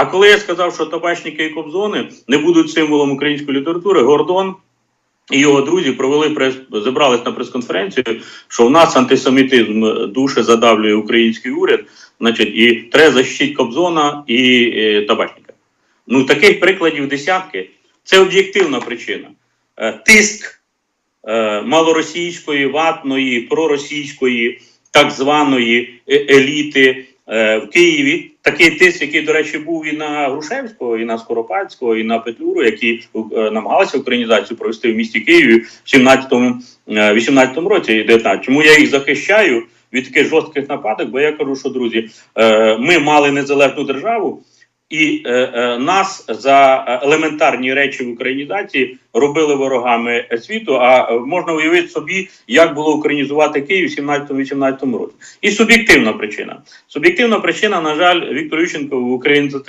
А коли я сказав, що табачники і кобзони не будуть символом української літератури, Гордон і його друзі провели прес, зібрались на прес-конференцію, що в нас антисемітизм душе задавлює український уряд, значить, і треба защитити Кобзона і е, табачника. Ну, таких прикладів десятки. Це об'єктивна причина. Е, тиск е, малоросійської, ватної, проросійської, так званої е- еліти е, в Києві. Такий тиск, який, до речі, був і на Грушевського, і на Скоропадського, і на Петлюру, які е, намагалися українізацію провести в місті Києві в 17-му, е, 18-му році і 19 Чому я їх захищаю від таких жорстких нападок? Бо я кажу, що друзі, е, ми мали незалежну державу. І е, е, нас за е, елементарні речі в українізації робили ворогами світу. А е, можна уявити собі, як було українізувати Київ в 17-18 році. І суб'єктивна причина. Суб'єктивна причина, на жаль, Віктор Ющенко в Україні за